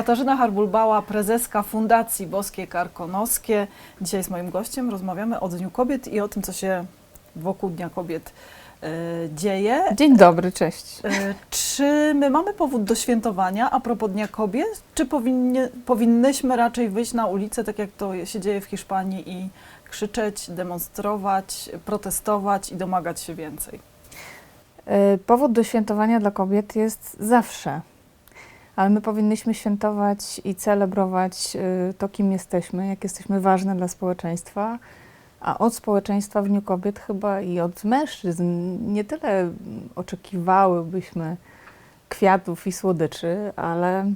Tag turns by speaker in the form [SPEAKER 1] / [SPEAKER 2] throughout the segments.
[SPEAKER 1] Katarzyna Harbulbała, prezeska Fundacji Boskie Karkonoskie. Dzisiaj jest moim gościem. Rozmawiamy o Dniu Kobiet i o tym, co się wokół Dnia Kobiet e, dzieje.
[SPEAKER 2] Dzień dobry, cześć.
[SPEAKER 1] E, czy my mamy powód do świętowania a propos Dnia Kobiet, czy powinnie, powinnyśmy raczej wyjść na ulicę, tak jak to się dzieje w Hiszpanii i krzyczeć, demonstrować, protestować i domagać się więcej?
[SPEAKER 2] E, Powód do świętowania dla kobiet jest zawsze, ale my powinnyśmy świętować i celebrować e, to, kim jesteśmy, jak jesteśmy ważne dla społeczeństwa, a od społeczeństwa w Dniu Kobiet chyba i od mężczyzn nie tyle oczekiwałybyśmy kwiatów i słodyczy, ale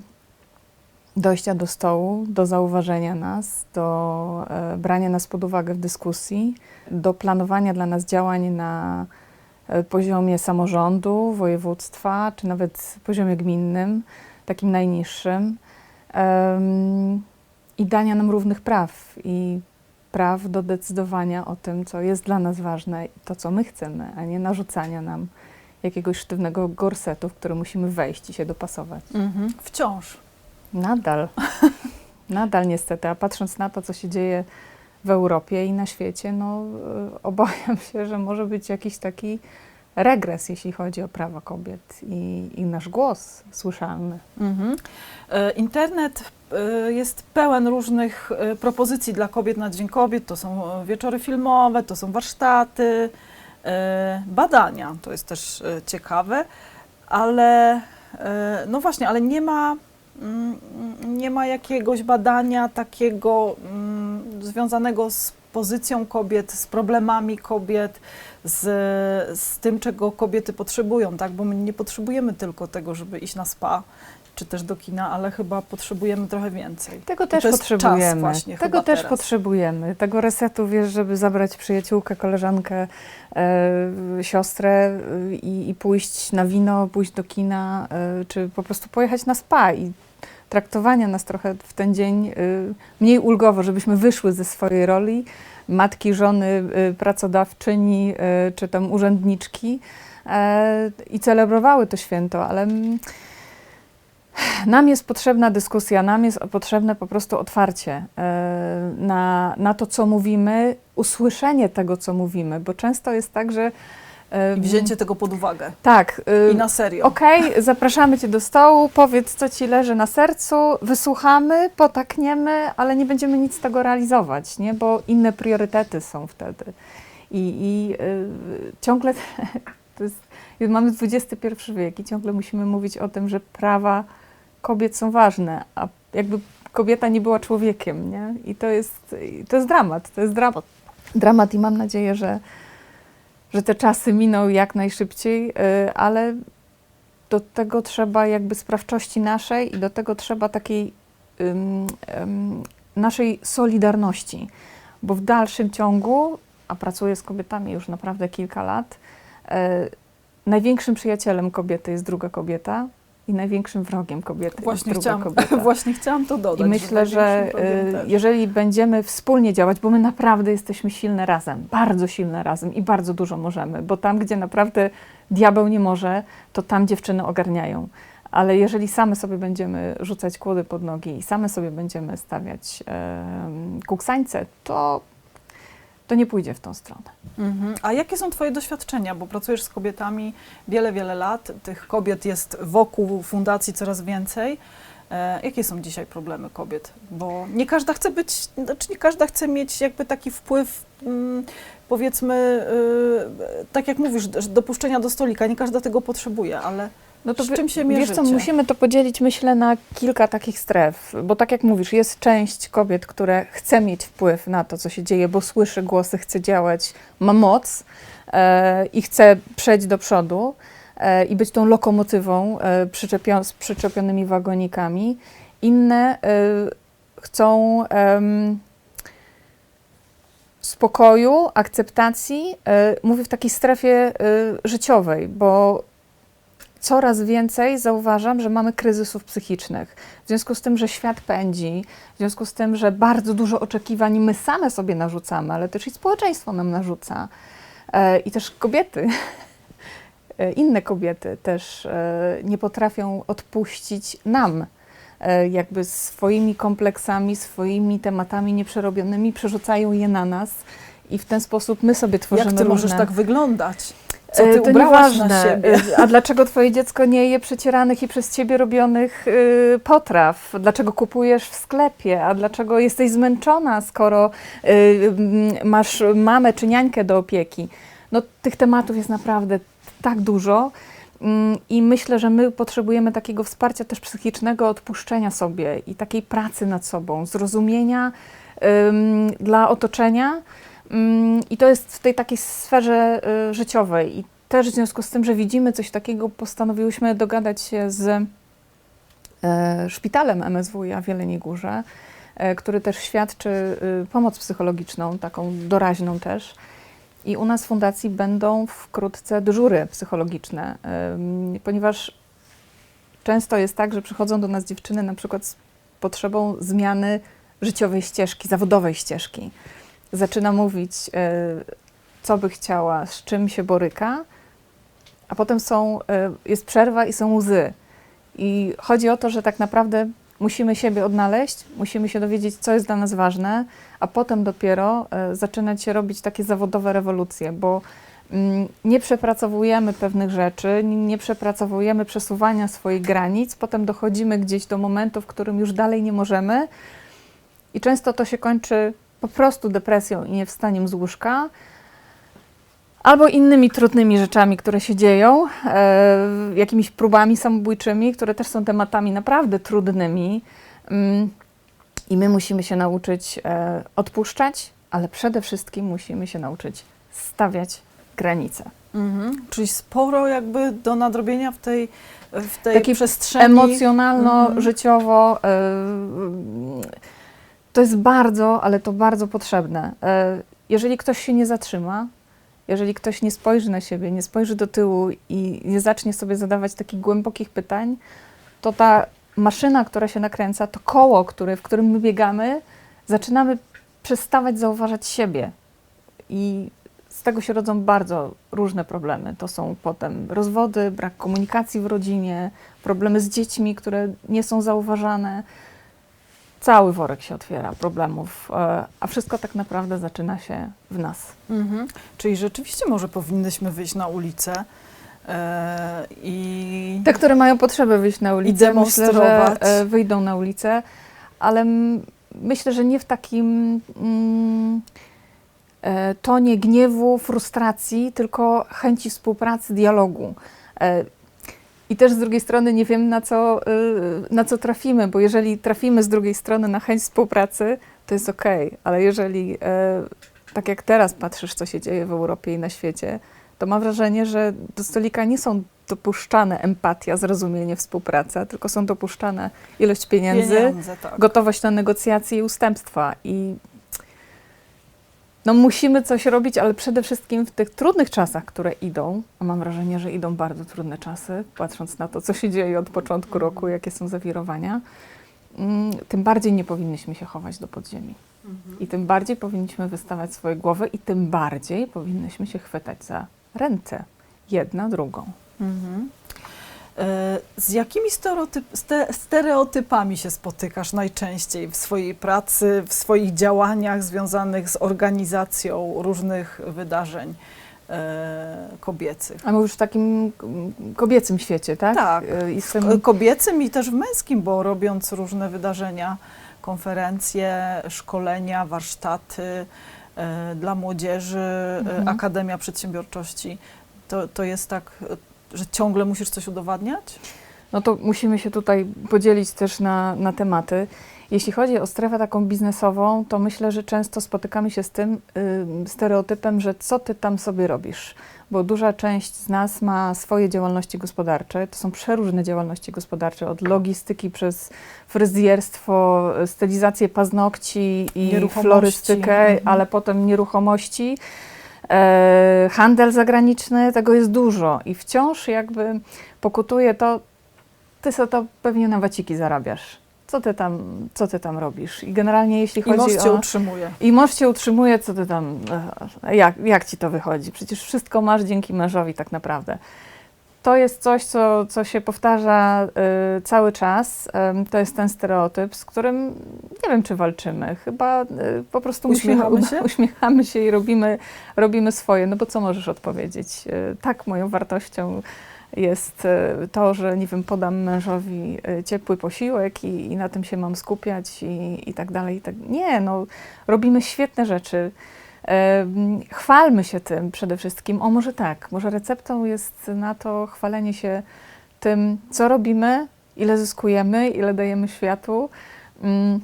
[SPEAKER 2] dojścia do stołu, do zauważenia nas, do e, brania nas pod uwagę w dyskusji, do planowania dla nas działań na e, poziomie samorządu, województwa, czy nawet poziomie gminnym, takim najniższym, i dania nam równych praw i praw do decydowania o tym, co jest dla nas ważne i to, co my chcemy, a nie narzucania nam jakiegoś sztywnego gorsetu, w który musimy wejść i się dopasować.
[SPEAKER 1] Wciąż.
[SPEAKER 2] Nadal. Nadal niestety, a patrząc na to, co się dzieje w Europie i na świecie, no y, obawiam się, że może być jakiś taki regres, jeśli chodzi o prawa kobiet i, i nasz głos słyszalny.
[SPEAKER 1] Mhm. E, Internet e, jest pełen różnych e, propozycji dla kobiet na Dzień Kobiet. To są wieczory filmowe, to są warsztaty, badania. To jest też ciekawe, ale no właśnie, ale nie ma, mm, nie ma jakiegoś badania takiego mm, związanego z pozycją kobiet, z problemami kobiet, z, z tym, czego kobiety potrzebują, tak? Bo my nie potrzebujemy tylko tego, żeby iść na spa czy też do kina, ale chyba potrzebujemy trochę więcej.
[SPEAKER 2] Tego też potrzebujemy.
[SPEAKER 1] Właśnie
[SPEAKER 2] Tego też
[SPEAKER 1] teraz.
[SPEAKER 2] potrzebujemy. Tego resetu, wiesz, żeby zabrać przyjaciółkę, koleżankę, e, siostrę e, i, i pójść na wino, pójść do kina, e, czy po prostu pojechać na spa i traktowania nas trochę w ten dzień e, mniej ulgowo, żebyśmy wyszły ze swojej roli matki, żony, e, pracodawczyni, e, czy tam urzędniczki e, i celebrowały to święto, ale mm, nam jest potrzebna dyskusja, nam jest potrzebne po prostu otwarcie e, na, na to, co mówimy, usłyszenie tego, co mówimy, bo często jest tak, że.
[SPEAKER 1] I wzięcie tego pod uwagę.
[SPEAKER 2] Tak.
[SPEAKER 1] I na serio.
[SPEAKER 2] Okej, zapraszamy Cię do stołu, powiedz, co Ci leży na sercu, wysłuchamy, potakniemy, ale nie będziemy nic z tego realizować, nie? bo inne priorytety są wtedy. I, i y, ciągle to jest, mamy XXI wiek i ciągle musimy mówić o tym, że prawa kobiet są ważne, a jakby kobieta nie była człowiekiem, nie? I to jest, to jest dramat, to jest dramat. Dramat i mam nadzieję, że, że te czasy miną jak najszybciej, y, ale do tego trzeba jakby sprawczości naszej i do tego trzeba takiej ym, ym, naszej solidarności, bo w dalszym ciągu, a pracuję z kobietami już naprawdę kilka lat, e, największym przyjacielem kobiety jest druga kobieta i największym wrogiem kobiety
[SPEAKER 1] Właśnie
[SPEAKER 2] jest
[SPEAKER 1] chciałam,
[SPEAKER 2] kobieta.
[SPEAKER 1] właśnie chciałam to dodać.
[SPEAKER 2] I myślę, że y,
[SPEAKER 1] też.
[SPEAKER 2] jeżeli będziemy wspólnie działać, bo my naprawdę jesteśmy silne razem, bardzo silne razem i bardzo dużo możemy, bo tam, gdzie naprawdę diabeł nie może, to tam dziewczyny ogarniają. Ale jeżeli same sobie będziemy rzucać kłody pod nogi i same sobie będziemy stawiać em, kuksańce, to, to nie pójdzie w tą stronę.
[SPEAKER 1] Mhm. A jakie są Twoje doświadczenia? Bo pracujesz z kobietami wiele, wiele lat. Tych kobiet jest wokół fundacji coraz więcej. E, jakie są dzisiaj problemy kobiet? Bo nie każda chce być, znaczy nie każda chce mieć jakby taki wpływ, mm, powiedzmy, y, tak jak mówisz, dopuszczenia do stolika. Nie każda tego potrzebuje, ale
[SPEAKER 2] No
[SPEAKER 1] z
[SPEAKER 2] wy-
[SPEAKER 1] czym się
[SPEAKER 2] Wiesz
[SPEAKER 1] mierzycie?
[SPEAKER 2] co, musimy to podzielić, myślę, na kilka takich stref, bo tak jak mówisz, jest część kobiet, które chce mieć wpływ na to, co się dzieje, bo słyszy głosy, chce działać, ma moc e, i chce przejść do przodu e, i być tą lokomotywą e, przyczepion, z przyczepionymi wagonikami. Inne e, chcą em, spokoju, akceptacji, e, mówię w takiej strefie e, życiowej, bo coraz więcej zauważam, że mamy kryzysów psychicznych. W związku z tym, że świat pędzi, w związku z tym, że bardzo dużo oczekiwań my same sobie narzucamy, ale też i społeczeństwo nam narzuca. E, I też kobiety, e, inne kobiety też e, nie potrafią odpuścić nam jakby swoimi kompleksami, swoimi tematami nieprzerobionymi przerzucają je na nas i w ten sposób my sobie tworzymy
[SPEAKER 1] Jak ty możesz
[SPEAKER 2] różne...
[SPEAKER 1] tak wyglądać? Co
[SPEAKER 2] E,
[SPEAKER 1] ty
[SPEAKER 2] to
[SPEAKER 1] ubrałaś na
[SPEAKER 2] nieważne.
[SPEAKER 1] siebie?
[SPEAKER 2] E, A dlaczego twoje dziecko nie je przecieranych i przez ciebie robionych y, potraw? Dlaczego kupujesz w sklepie? A dlaczego jesteś zmęczona, skoro y, mm, masz mamę czy niańkę do opieki? No tych tematów jest naprawdę tak dużo. Mm, I myślę, że my potrzebujemy takiego wsparcia też psychicznego, odpuszczenia sobie i takiej pracy nad sobą, zrozumienia ym, dla otoczenia. Ym, I to jest w tej takiej sferze y, życiowej. I też w związku z tym, że widzimy coś takiego, postanowiłyśmy dogadać się z e, szpitalem MSWiA w Jeleniej Górze, e, który też świadczy y, pomoc psychologiczną, taką doraźną też. I u nas w fundacji będą wkrótce dyżury psychologiczne, ponieważ często jest tak, że przychodzą do nas dziewczyny na przykład z potrzebą zmiany życiowej ścieżki, zawodowej ścieżki. Zaczyna mówić, y, co by chciała, z czym się boryka, a potem są, y, jest przerwa i są łzy. I chodzi o to, że tak naprawdę musimy siebie odnaleźć, musimy się dowiedzieć, co jest dla nas ważne, a potem dopiero e, zaczynać się robić takie zawodowe rewolucje, bo mm, nie przepracowujemy pewnych rzeczy, nie przepracowujemy przesuwania swoich granic, potem dochodzimy gdzieś do momentu, w którym już dalej nie możemy i często to się kończy po prostu depresją i niewstaniem z łóżka, albo innymi trudnymi rzeczami, które się dzieją, e, jakimiś próbami samobójczymi, które też są tematami naprawdę trudnymi. Mm, I my musimy się nauczyć e, odpuszczać, ale przede wszystkim musimy się nauczyć stawiać granice.
[SPEAKER 1] Mhm. Czyli sporo jakby do nadrobienia w tej, w tej
[SPEAKER 2] Takiej
[SPEAKER 1] przestrzeni.
[SPEAKER 2] Emocjonalno-życiowo e, to jest bardzo, ale to bardzo potrzebne. E, jeżeli ktoś się nie zatrzyma, jeżeli ktoś nie spojrzy na siebie, nie spojrzy do tyłu i nie zacznie sobie zadawać takich głębokich pytań, to ta maszyna, która się nakręca, to koło, w którym my biegamy, zaczynamy przestawać zauważać siebie. I z tego się rodzą bardzo różne problemy. To są potem rozwody, brak komunikacji w rodzinie, problemy z dziećmi, które nie są zauważane. Cały worek się otwiera problemów, e, a wszystko tak naprawdę zaczyna się w nas.
[SPEAKER 1] Mhm. Czyli rzeczywiście może powinnyśmy wyjść na ulicę e, i
[SPEAKER 2] Te, które mają potrzebę wyjść na ulicę, myślę, że e, wyjdą na ulicę, ale myślę, że nie w takim mm, tonie gniewu, frustracji, tylko chęci współpracy, dialogu. I też z drugiej strony nie wiem, na co, y, na co trafimy, bo jeżeli trafimy z drugiej strony na chęć współpracy, to jest okej, ale jeżeli, e, tak jak teraz patrzysz, co się dzieje w Europie i na świecie, to mam wrażenie, że do stolika nie są dopuszczane empatia, zrozumienie, współpraca, tylko są dopuszczane ilość pieniędzy,
[SPEAKER 1] pieniądze, tak.
[SPEAKER 2] gotowość na negocjacje i ustępstwa. I no musimy coś robić, ale przede wszystkim w tych trudnych czasach, które idą, a mam wrażenie, że idą bardzo trudne czasy, patrząc na to, co się dzieje od początku roku, jakie są zawirowania, mm, tym bardziej nie powinniśmy się chować do podziemi.
[SPEAKER 1] Mhm.
[SPEAKER 2] I tym bardziej powinniśmy wystawać swoje głowy i tym bardziej powinnyśmy się chwytać za ręce, jedna drugą.
[SPEAKER 1] Mhm. E, Z jakimi stereotyp, ste, stereotypami się spotykasz najczęściej w swojej pracy, w swoich działaniach związanych z organizacją różnych wydarzeń e, kobiecych?
[SPEAKER 2] A mówisz w takim kobiecym świecie, tak?
[SPEAKER 1] Tak.
[SPEAKER 2] Y, I tym,
[SPEAKER 1] kobiecym i też w męskim, bo robiąc różne wydarzenia, konferencje, szkolenia, warsztaty e, dla młodzieży, e,
[SPEAKER 2] Mhm.
[SPEAKER 1] Akademia Przedsiębiorczości, to, to jest tak, e, że ciągle musisz coś udowadniać?
[SPEAKER 2] no to musimy się tutaj podzielić też na, na tematy. Jeśli chodzi o strefę taką biznesową, to myślę, że często spotykamy się z tym y, stereotypem, że co ty tam sobie robisz? Bo duża część z nas ma swoje działalności gospodarcze. To są przeróżne działalności gospodarcze, od logistyki przez fryzjerstwo, stylizację paznokci i florystykę,
[SPEAKER 1] Mhm.
[SPEAKER 2] ale potem nieruchomości. E, handel zagraniczny, tego jest dużo i wciąż jakby pokutuje to, ty sobie to pewnie na waciki zarabiasz. Co ty tam, co ty tam robisz? I generalnie jeśli
[SPEAKER 1] I
[SPEAKER 2] chodzi
[SPEAKER 1] mąż cię
[SPEAKER 2] o...
[SPEAKER 1] utrzymuje.
[SPEAKER 2] I mąż cię utrzymuje, co ty tam, e, jak, jak ci to wychodzi? Przecież wszystko masz dzięki mężowi tak naprawdę. To jest coś, co, co się powtarza y, cały czas. Ym, to jest ten stereotyp, z którym nie wiem, czy walczymy. Chyba y, po prostu
[SPEAKER 1] Uśmiechamy
[SPEAKER 2] musimy,
[SPEAKER 1] się?
[SPEAKER 2] uśmiechamy się i robimy, robimy swoje. No bo co możesz odpowiedzieć? Y, tak, moją wartością jest y, to, że nie wiem, podam mężowi y, ciepły posiłek i, i na tym się mam skupiać i, i tak dalej. I tak. Nie, no, robimy świetne rzeczy. Chwalmy się tym przede wszystkim. O, może tak, może receptą jest na to chwalenie się tym, co robimy, ile zyskujemy, ile dajemy światu mm,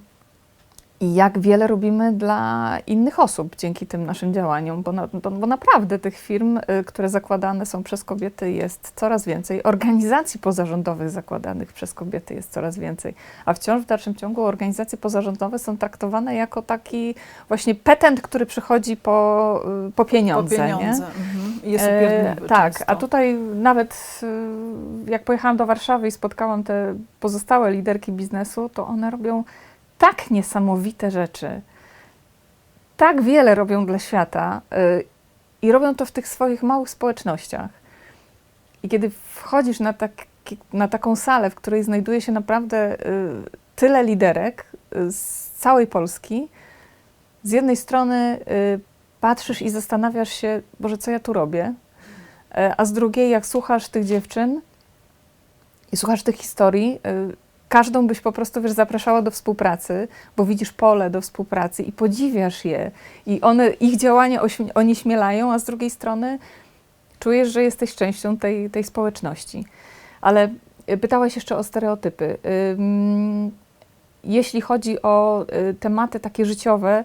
[SPEAKER 2] i jak wiele robimy dla innych osób dzięki tym naszym działaniom, bo, na, bo, bo naprawdę tych firm, y, które zakładane są przez kobiety jest coraz więcej, organizacji pozarządowych zakładanych przez kobiety jest coraz więcej, a wciąż w dalszym ciągu organizacje pozarządowe są traktowane jako taki właśnie petent, który przychodzi po, y, po pieniądze.
[SPEAKER 1] po pieniądze. Mhm. Jest
[SPEAKER 2] E, tak,
[SPEAKER 1] często.
[SPEAKER 2] a tutaj nawet y, jak pojechałam do Warszawy i spotkałam te pozostałe liderki biznesu, to one robią tak niesamowite rzeczy, tak wiele robią dla świata y, i robią to w tych swoich małych społecznościach. I kiedy wchodzisz na, taki, na taką salę, w której znajduje się naprawdę y, tyle liderek y, z całej Polski, z jednej strony patrzysz i zastanawiasz się, Boże, co ja tu robię? A z drugiej, jak słuchasz tych dziewczyn i słuchasz tych historii, każdą byś po prostu, wiesz, zapraszała do współpracy, bo widzisz pole do współpracy i podziwiasz je. I one, ich działania ośmie- onieśmielają, a z drugiej strony czujesz, że jesteś częścią tej, tej społeczności. Ale y, pytałaś jeszcze o stereotypy. Jeśli chodzi o y, tematy takie życiowe,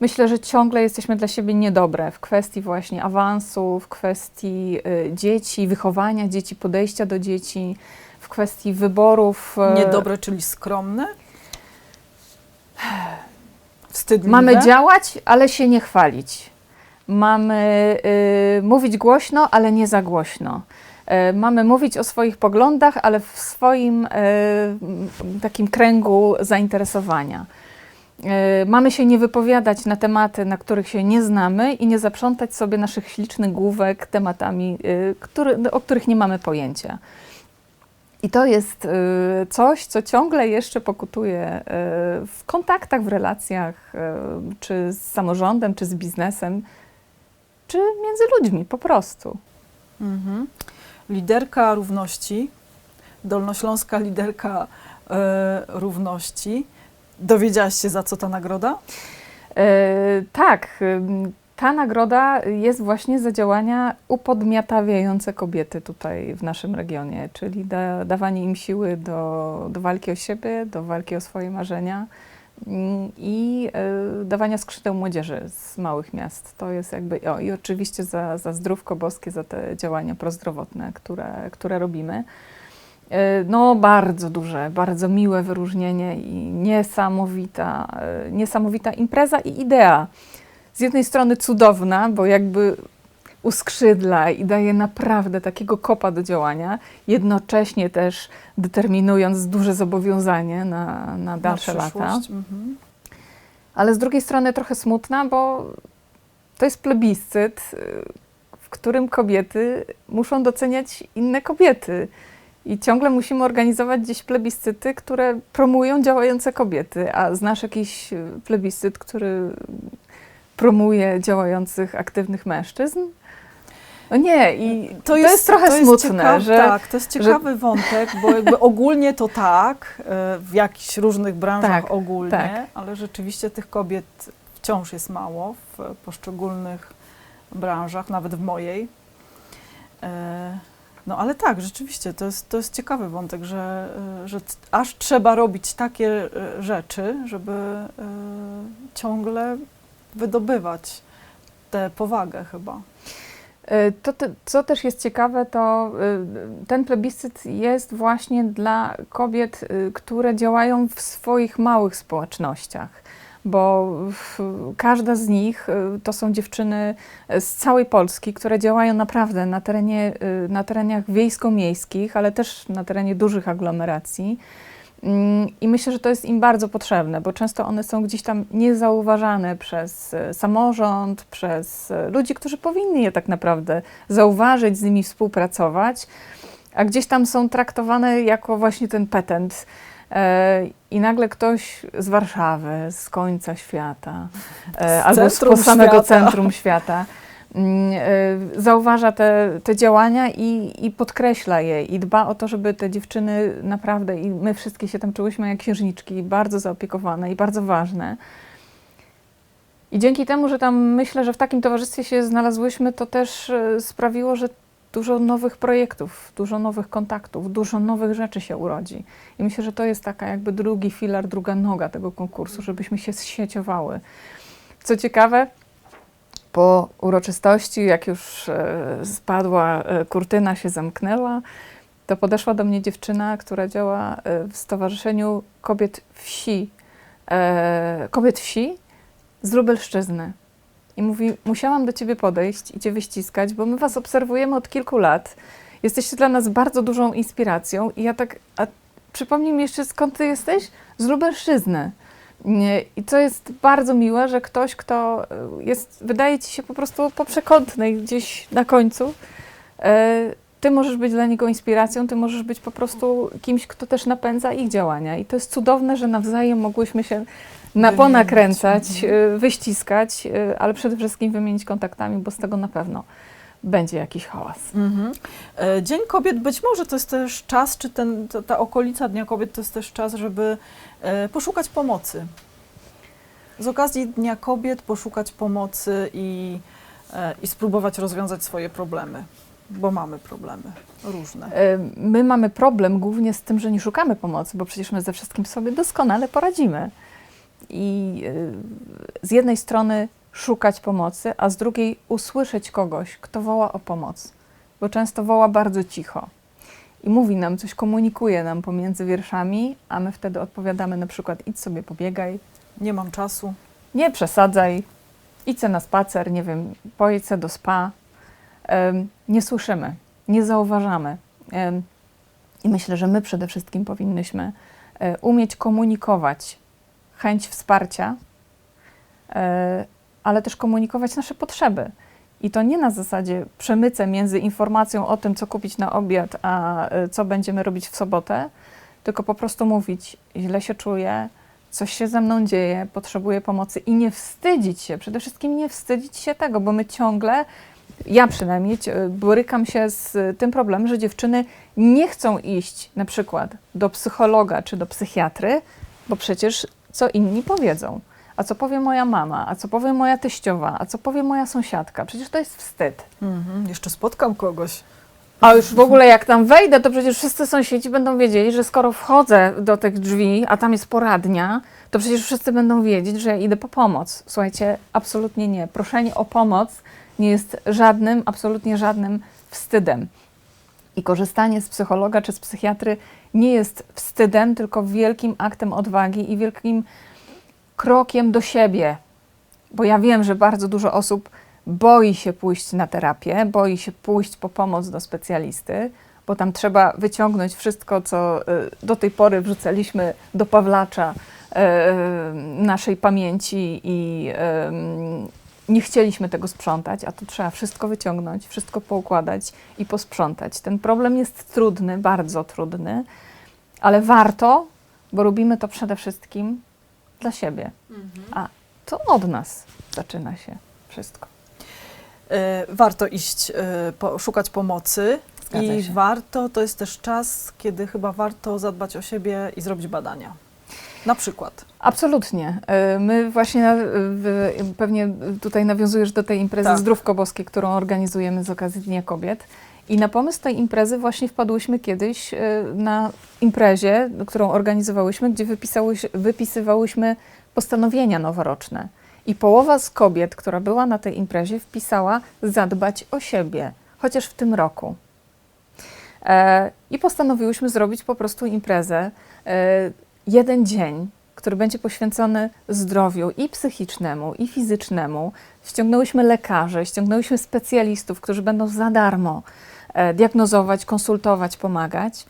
[SPEAKER 2] Myślę, że ciągle jesteśmy dla siebie niedobre w kwestii właśnie awansu, w kwestii y, dzieci, wychowania dzieci, podejścia do dzieci, kwestii wyborów. e,
[SPEAKER 1] Niedobre, czyli skromne? Wstydliwe?
[SPEAKER 2] Mamy działać, ale się nie chwalić. Mamy y, mówić głośno, ale nie za głośno. E, Mamy mówić o swoich poglądach, ale w swoim m, takim kręgu zainteresowania. Mamy się nie wypowiadać na tematy, na których się nie znamy i nie zaprzątać sobie naszych ślicznych główek tematami, y, który, o których nie mamy pojęcia. I to jest y, coś, co ciągle jeszcze pokutuje y, w kontaktach, w relacjach, y, czy z samorządem, czy z biznesem, czy między ludźmi po prostu.
[SPEAKER 1] Mhm. Liderka równości, dolnośląska liderka e, równości. Dowiedziałaś się, za co ta nagroda?
[SPEAKER 2] E, tak, ta nagroda jest właśnie za działania upodmiotawiające kobiety tutaj w naszym regionie, czyli da, dawanie im siły do, do walki o siebie, do walki o swoje marzenia mm, i e, dawania skrzydeł młodzieży z małych miast. To jest jakby, o, i oczywiście za, za zdrówko boskie, za te działania prozdrowotne, które, które robimy. E, No, bardzo duże, bardzo miłe wyróżnienie i niesamowita, e, niesamowita impreza i idea. Z jednej strony cudowna, bo jakby uskrzydla i daje naprawdę takiego kopa do działania, jednocześnie też determinując duże zobowiązanie na, na dalsze
[SPEAKER 1] Na
[SPEAKER 2] lata.
[SPEAKER 1] Mhm.
[SPEAKER 2] Ale z drugiej strony trochę smutna, bo to jest plebiscyt, w którym kobiety muszą doceniać inne kobiety. I ciągle musimy organizować gdzieś plebiscyty, które promują działające kobiety. A znasz jakiś plebiscyt, który promuje działających, aktywnych mężczyzn? No nie, i to jest, trochę smutne,
[SPEAKER 1] ciekaw-
[SPEAKER 2] że
[SPEAKER 1] Tak, to jest ciekawy wątek, bo jakby ogólnie to tak, e, w jakichś różnych branżach
[SPEAKER 2] Tak,
[SPEAKER 1] ogólnie,
[SPEAKER 2] tak.
[SPEAKER 1] ale rzeczywiście tych kobiet wciąż jest mało w poszczególnych branżach, nawet w mojej. E, No ale tak, rzeczywiście, to jest, to jest ciekawy wątek, że, e, że aż trzeba robić takie rzeczy, żeby ciągle wydobywać tę powagę chyba.
[SPEAKER 2] E, To, te- co też jest ciekawe, to y, ten plebiscyt jest właśnie dla kobiet, y, które działają w swoich małych społecznościach, bo każda z nich y, to są dziewczyny z całej Polski, które działają naprawdę na, terenie, y, na terenach wiejsko-miejskich, ale też na terenie dużych aglomeracji. Mm, I myślę, że to jest im bardzo potrzebne, bo często one są gdzieś tam niezauważane przez e, samorząd, przez e, ludzi, którzy powinni je tak naprawdę zauważyć, z nimi współpracować. a gdzieś tam są traktowane jako właśnie ten petent. E, I nagle ktoś z Warszawy, z końca świata,
[SPEAKER 1] Z
[SPEAKER 2] albo z samego centrum świata, zauważa te, te działania i, i podkreśla je i dba o to, żeby te dziewczyny naprawdę, i my wszystkie się tam czułyśmy jak księżniczki, bardzo zaopiekowane i bardzo ważne. I dzięki temu, że tam myślę, że w takim towarzystwie się znalazłyśmy, to też e, sprawiło, że dużo nowych projektów, dużo nowych kontaktów, dużo nowych rzeczy się urodzi. I myślę, że to jest taka jakby drugi filar, druga noga tego konkursu, żebyśmy się zsieciowały. Co ciekawe, po uroczystości, jak już e, spadła e, kurtyna, się zamknęła, to podeszła do mnie dziewczyna, która działa e, w Stowarzyszeniu Kobiet Wsi, Kobiet Wsi z Lubelszczyzny. I mówi, musiałam do ciebie podejść i cię wyściskać, bo my was obserwujemy od kilku lat. Jesteście dla nas bardzo dużą inspiracją. I ja tak, a przypomnij mi jeszcze, skąd ty jesteś? Z Lubelszczyzny. I to jest bardzo miłe, że ktoś, kto y, jest, wydaje ci się po prostu po przekątnej gdzieś na końcu, e, ty możesz być dla niego inspiracją, ty możesz być po prostu kimś, kto też napędza ich działania. I to jest cudowne, że nawzajem mogłyśmy się na ponakręcać,
[SPEAKER 1] Mhm.
[SPEAKER 2] y, wyściskać, y, ale przede wszystkim wymienić kontaktami, bo z tego na pewno będzie jakiś hałas.
[SPEAKER 1] Mhm. E, Dzień Kobiet być może to jest też czas, czy ten, ta, ta okolica Dnia Kobiet to jest też czas, żeby poszukać pomocy. Z okazji Dnia Kobiet poszukać pomocy i, e, i spróbować rozwiązać swoje problemy, bo mamy problemy różne.
[SPEAKER 2] E, My mamy problem głównie z tym, że nie szukamy pomocy, bo przecież my ze wszystkim sobie doskonale poradzimy. I e, z jednej strony szukać pomocy, a z drugiej usłyszeć kogoś, kto woła o pomoc, bo często woła bardzo cicho i mówi nam coś, komunikuje nam pomiędzy wierszami, a my wtedy odpowiadamy na przykład idź sobie pobiegaj,
[SPEAKER 1] Nie mam czasu.
[SPEAKER 2] nie przesadzaj, idź se na spacer, nie wiem, pojedź se do spa. Em, nie słyszymy, nie zauważamy. Em, I myślę, że my przede wszystkim powinnyśmy e, umieć komunikować chęć wsparcia, e, ale też komunikować nasze potrzeby. I to nie na zasadzie przemycę między informacją o tym, co kupić na obiad, a e, co będziemy robić w sobotę, tylko po prostu mówić, źle się czuję, coś się ze mną dzieje, potrzebuję pomocy i nie wstydzić się, przede wszystkim nie wstydzić się tego, bo my ciągle, ja przynajmniej cie- borykam się z y, tym problemem, że dziewczyny nie chcą iść na przykład do psychologa czy do psychiatry, bo przecież co inni powiedzą. A co powie moja mama, a co powie moja teściowa, a co powie moja sąsiadka? Przecież to jest wstyd.
[SPEAKER 1] Mhm. Jeszcze spotkam kogoś.
[SPEAKER 2] A już w ogóle jak tam wejdę, to przecież wszyscy sąsiedzi będą wiedzieli, że skoro wchodzę do tych drzwi, a tam jest poradnia, to przecież wszyscy będą wiedzieć, że ja idę po pomoc. Słuchajcie, absolutnie nie. Proszenie o pomoc nie jest żadnym, absolutnie żadnym wstydem. I korzystanie z psychologa czy z psychiatry nie jest wstydem, tylko wielkim aktem odwagi i wielkim krokiem do siebie. Bo ja wiem, że bardzo dużo osób boi się pójść na terapię, boi się pójść po pomoc do specjalisty, bo tam trzeba wyciągnąć wszystko, co y, do tej pory wrzucaliśmy do Pawlacza y, naszej pamięci i y, nie chcieliśmy tego sprzątać, a tu trzeba wszystko wyciągnąć, wszystko poukładać i posprzątać. Ten problem jest trudny, bardzo trudny, ale warto, bo robimy to przede wszystkim dla siebie. A to od nas zaczyna się wszystko.
[SPEAKER 1] E, Warto iść, e, po, szukać pomocy
[SPEAKER 2] Zgadza
[SPEAKER 1] i
[SPEAKER 2] się.
[SPEAKER 1] warto, to jest też czas, kiedy chyba warto zadbać o siebie i zrobić badania. Na przykład.
[SPEAKER 2] Absolutnie. Y, My właśnie pewnie tutaj nawiązujesz do tej imprezy
[SPEAKER 1] Tak.
[SPEAKER 2] Zdrówko Boskie, którą organizujemy z okazji Dnia Kobiet. I na pomysł tej imprezy właśnie wpadłyśmy kiedyś y, na imprezie, którą organizowałyśmy, gdzie wypisywałyśmy postanowienia noworoczne. I połowa z kobiet, która była na tej imprezie, wpisała zadbać o siebie, chociaż w tym roku. E, I postanowiłyśmy zrobić po prostu imprezę, e, jeden dzień, który będzie poświęcony zdrowiu i psychicznemu, i fizycznemu. Ściągnęłyśmy lekarzy, ściągnęłyśmy specjalistów, którzy będą za darmo e, diagnozować, konsultować, pomagać.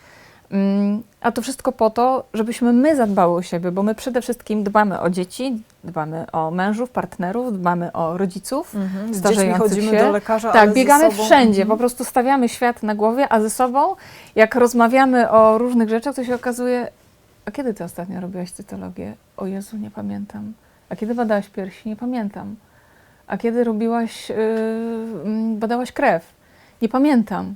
[SPEAKER 2] Mm, A to wszystko po to, żebyśmy my zadbały o siebie, bo my przede wszystkim dbamy o dzieci, Dbamy o mężów, partnerów, dbamy o rodziców.
[SPEAKER 1] Mhm.
[SPEAKER 2] Starzejących
[SPEAKER 1] chodzimy
[SPEAKER 2] się.
[SPEAKER 1] do lekarza,
[SPEAKER 2] Tak,
[SPEAKER 1] ale
[SPEAKER 2] biegamy
[SPEAKER 1] ze sobą...
[SPEAKER 2] wszędzie, po
[SPEAKER 1] Mhm.
[SPEAKER 2] prostu stawiamy świat na głowie, a ze sobą, jak rozmawiamy o różnych rzeczach, to się okazuje, a kiedy ty ostatnio robiłaś cytologię? O Jezu, nie pamiętam. A kiedy badałaś piersi? Nie pamiętam. A kiedy robiłaś, yy, badałaś krew? Nie pamiętam.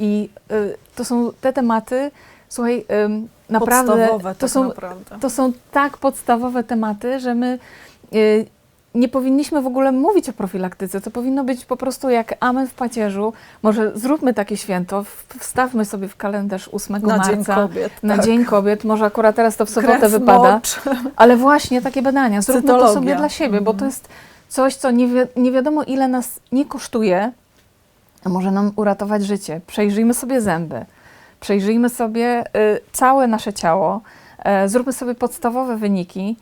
[SPEAKER 2] I y, to są te tematy, słuchaj, ym, naprawdę,
[SPEAKER 1] Podstawowe,
[SPEAKER 2] to
[SPEAKER 1] tak
[SPEAKER 2] są
[SPEAKER 1] naprawdę.
[SPEAKER 2] to są tak podstawowe tematy, że my y, nie powinniśmy w ogóle mówić o profilaktyce. To powinno być po prostu jak amen w pacierzu. Może zróbmy takie święto, wstawmy sobie w kalendarz 8
[SPEAKER 1] Na
[SPEAKER 2] marca.
[SPEAKER 1] Dzień Kobiet.
[SPEAKER 2] Na
[SPEAKER 1] tak.
[SPEAKER 2] Dzień Kobiet, może akurat teraz to w sobotę
[SPEAKER 1] Krew,
[SPEAKER 2] wypada,
[SPEAKER 1] mocz.
[SPEAKER 2] ale właśnie takie badania. Zróbmy to
[SPEAKER 1] Cytologia.
[SPEAKER 2] sobie dla siebie, bo to
[SPEAKER 1] Mhm.
[SPEAKER 2] jest coś, co nie, wi- nie wiadomo ile nas nie kosztuje, może nam uratować życie. Przejrzyjmy sobie zęby, przejrzyjmy sobie y, całe nasze ciało, e, zróbmy sobie podstawowe wyniki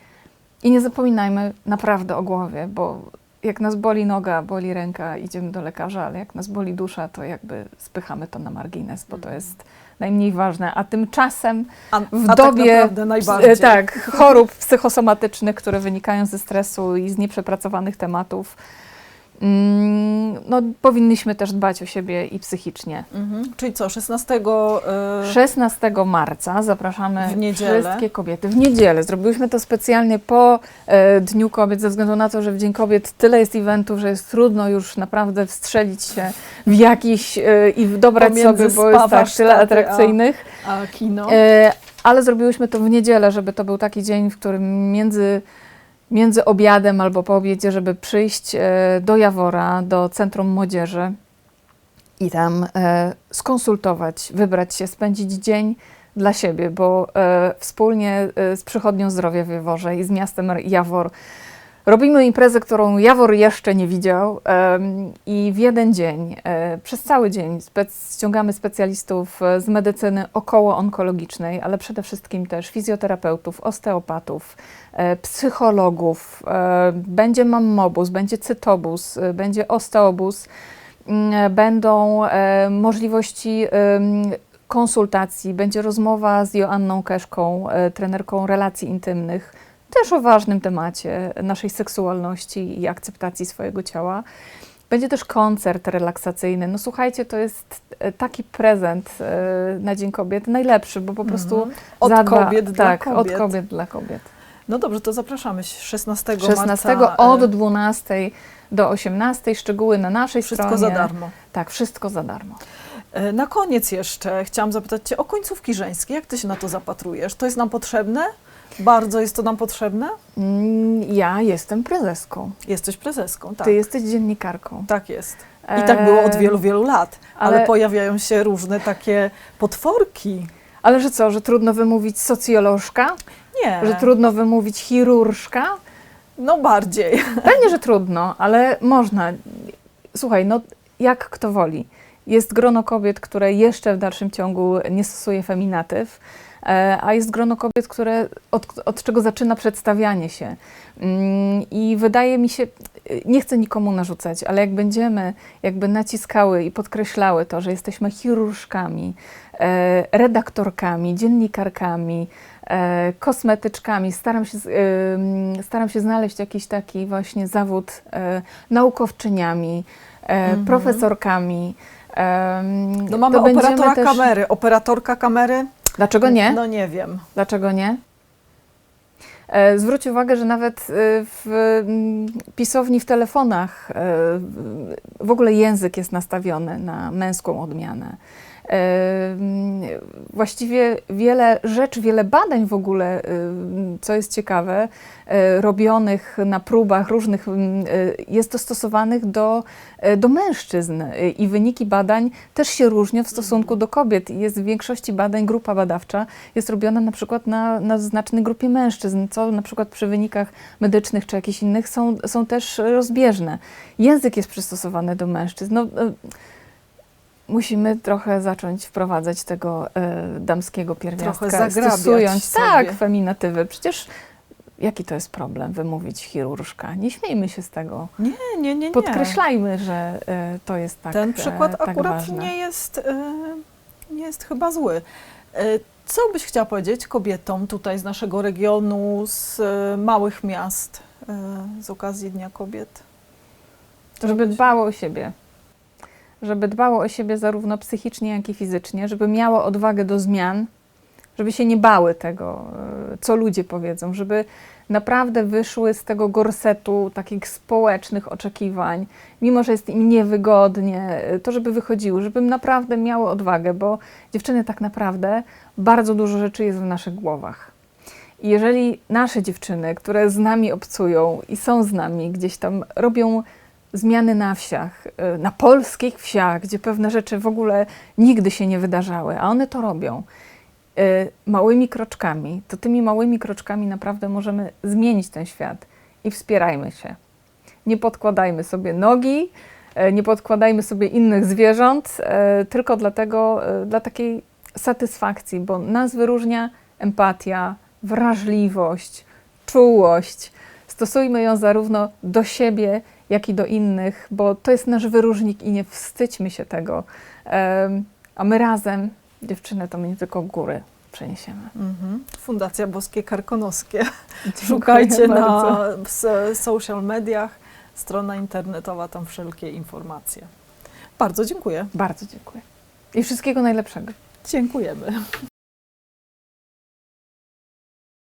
[SPEAKER 2] i nie zapominajmy naprawdę o głowie, bo jak nas boli noga, boli ręka, idziemy do lekarza, ale jak nas boli dusza, to jakby spychamy to na margines, bo to jest najmniej ważne. A tymczasem
[SPEAKER 1] A,
[SPEAKER 2] w
[SPEAKER 1] a
[SPEAKER 2] dobie
[SPEAKER 1] tak naprawdę najbardziej.
[SPEAKER 2] e, tak, chorób psychosomatycznych, które wynikają ze stresu i z nieprzepracowanych tematów, no, powinniśmy też dbać o siebie i psychicznie.
[SPEAKER 1] Mhm. Czyli co, 16 y,
[SPEAKER 2] 16 marca zapraszamy wszystkie kobiety. W niedzielę. Zrobiłyśmy to specjalnie po e, Dniu Kobiet, ze względu na to, że w Dzień Kobiet tyle jest eventów, że jest trudno już naprawdę wstrzelić się w jakiś e, i dobrać
[SPEAKER 1] Pomiędzy
[SPEAKER 2] sobie, bo jest tak, tyle
[SPEAKER 1] a-
[SPEAKER 2] atrakcyjnych.
[SPEAKER 1] a kino.
[SPEAKER 2] E, ale zrobiłyśmy to w niedzielę, żeby to był taki dzień, w którym między, między obiadem albo po obiedzie, żeby przyjść e, do Jawora, do Centrum Młodzieży i tam e, skonsultować, wybrać się, spędzić dzień dla siebie, bo e, wspólnie z Przychodnią Zdrowia w Jaworze i z miastem Jawor robimy imprezę, którą Jawor jeszcze nie widział i w jeden dzień, e, przez cały dzień spec- ściągamy specjalistów e, z medycyny około-onkologicznej, ale przede wszystkim też fizjoterapeutów, osteopatów, e, psychologów, będzie mammobus, będzie cytobus, będzie osteobus, będą możliwości konsultacji, będzie rozmowa z Joanną Keszką, trenerką relacji intymnych, też o ważnym temacie naszej seksualności i akceptacji swojego ciała. Będzie też koncert relaksacyjny. No słuchajcie, to jest e, taki prezent e, na Dzień Kobiet, najlepszy, bo po prostu
[SPEAKER 1] Mhm. Od
[SPEAKER 2] zadba,
[SPEAKER 1] kobiet dla
[SPEAKER 2] tak,
[SPEAKER 1] kobiet.
[SPEAKER 2] od kobiet dla kobiet.
[SPEAKER 1] No dobrze, to zapraszamy 16,
[SPEAKER 2] 16
[SPEAKER 1] marca.
[SPEAKER 2] od
[SPEAKER 1] e,
[SPEAKER 2] 12 do 18, szczegóły na naszej
[SPEAKER 1] Wszystko
[SPEAKER 2] stronie.
[SPEAKER 1] za darmo.
[SPEAKER 2] Tak, wszystko za darmo.
[SPEAKER 1] Na koniec jeszcze chciałam zapytać Cię o końcówki żeńskie. Jak Ty się na to zapatrujesz? To jest nam potrzebne? Bardzo jest to nam potrzebne?
[SPEAKER 2] Mm, Ja jestem prezeską.
[SPEAKER 1] Jesteś prezeską, tak.
[SPEAKER 2] Ty jesteś dziennikarką.
[SPEAKER 1] Tak jest. I tak było od wielu, wielu lat. Ale,
[SPEAKER 2] ale-
[SPEAKER 1] pojawiają się różne takie potworki.
[SPEAKER 2] Ale że co, że trudno wymówić socjolożka?
[SPEAKER 1] Nie,
[SPEAKER 2] Że trudno wymówić chirurżka?
[SPEAKER 1] no bardziej.
[SPEAKER 2] Pewnie, że trudno, ale można. Słuchaj, no jak kto woli. Jest grono kobiet, które jeszcze w dalszym ciągu nie stosuje feminatyw, a jest grono kobiet, które od, od czego zaczyna przedstawianie się. Mm, I wydaje mi się, nie chcę nikomu narzucać, ale jak będziemy jakby naciskały i podkreślały to, że jesteśmy chirurżkami, e, redaktorkami, dziennikarkami, e, kosmetyczkami. Staram się, ym, staram się znaleźć jakiś taki właśnie zawód e, naukowczyniami, e,
[SPEAKER 1] Mhm.
[SPEAKER 2] profesorkami. em,
[SPEAKER 1] No mamy operatora
[SPEAKER 2] też-
[SPEAKER 1] kamery. Operatorka kamery?
[SPEAKER 2] Dlaczego nie?
[SPEAKER 1] No nie wiem.
[SPEAKER 2] Dlaczego nie? E, Zwróć uwagę, że nawet e, w mm, pisowni w telefonach e, w ogóle język jest nastawiony na męską odmianę. Właściwie wiele rzeczy, wiele badań w ogóle, co jest ciekawe, e, robionych na próbach różnych, e, jest dostosowanych do, e, do mężczyzn i wyniki badań też się różnią w stosunku do kobiet. Jest w większości badań grupa badawcza jest robiona na przykład na, na znacznej grupie mężczyzn, co na przykład przy wynikach medycznych czy jakichś innych są, są też rozbieżne. Język jest przystosowany do mężczyzn. No, musimy trochę zacząć wprowadzać tego e, damskiego pierwiastka,
[SPEAKER 1] Trochę
[SPEAKER 2] stosując
[SPEAKER 1] sobie.
[SPEAKER 2] tak feminatywy. Przecież jaki to jest problem wymówić chirurżka? Nie śmiejmy się z tego.
[SPEAKER 1] Nie, nie, nie, nie.
[SPEAKER 2] Podkreślajmy, że e, to jest tak
[SPEAKER 1] Ten przykład
[SPEAKER 2] e, tak
[SPEAKER 1] akurat
[SPEAKER 2] ważne.
[SPEAKER 1] nie jest, e, nie jest chyba zły. E, Co byś chciała powiedzieć kobietom tutaj z naszego regionu, z e, małych miast e, z okazji Dnia Kobiet?
[SPEAKER 2] Żeby dbało o siebie. Żeby dbało o siebie zarówno psychicznie, jak i fizycznie, żeby miało odwagę do zmian, żeby się nie bały tego, e, co ludzie powiedzą, żeby naprawdę wyszły z tego gorsetu takich społecznych oczekiwań, mimo że jest im niewygodnie, e, to żeby wychodziły, żeby naprawdę miały odwagę, bo dziewczyny tak naprawdę bardzo dużo rzeczy jest w naszych głowach. I jeżeli nasze dziewczyny, które z nami obcują i są z nami, gdzieś tam robią zmiany na wsiach, y, na polskich wsiach, gdzie pewne rzeczy w ogóle nigdy się nie wydarzały, a one to robią y, małymi kroczkami, to tymi małymi kroczkami naprawdę możemy zmienić ten świat i wspierajmy się. Nie podkładajmy sobie nogi, y, nie podkładajmy sobie innych zwierząt, tylko dlatego, dla takiej satysfakcji, bo nas wyróżnia empatia, wrażliwość, czułość. Stosujmy ją zarówno do siebie, jak i do innych, bo to jest nasz wyróżnik i nie wstydźmy się tego. A my razem, dziewczyny, to my nie tylko góry przeniesiemy.
[SPEAKER 1] Mhm. Fundacja Boskie Karkonoskie.
[SPEAKER 2] Dziękuję
[SPEAKER 1] Szukajcie na
[SPEAKER 2] bardzo.
[SPEAKER 1] social mediach, strona internetowa, tam wszelkie informacje. Bardzo dziękuję.
[SPEAKER 2] Bardzo dziękuję. I wszystkiego najlepszego.
[SPEAKER 1] Dziękujemy.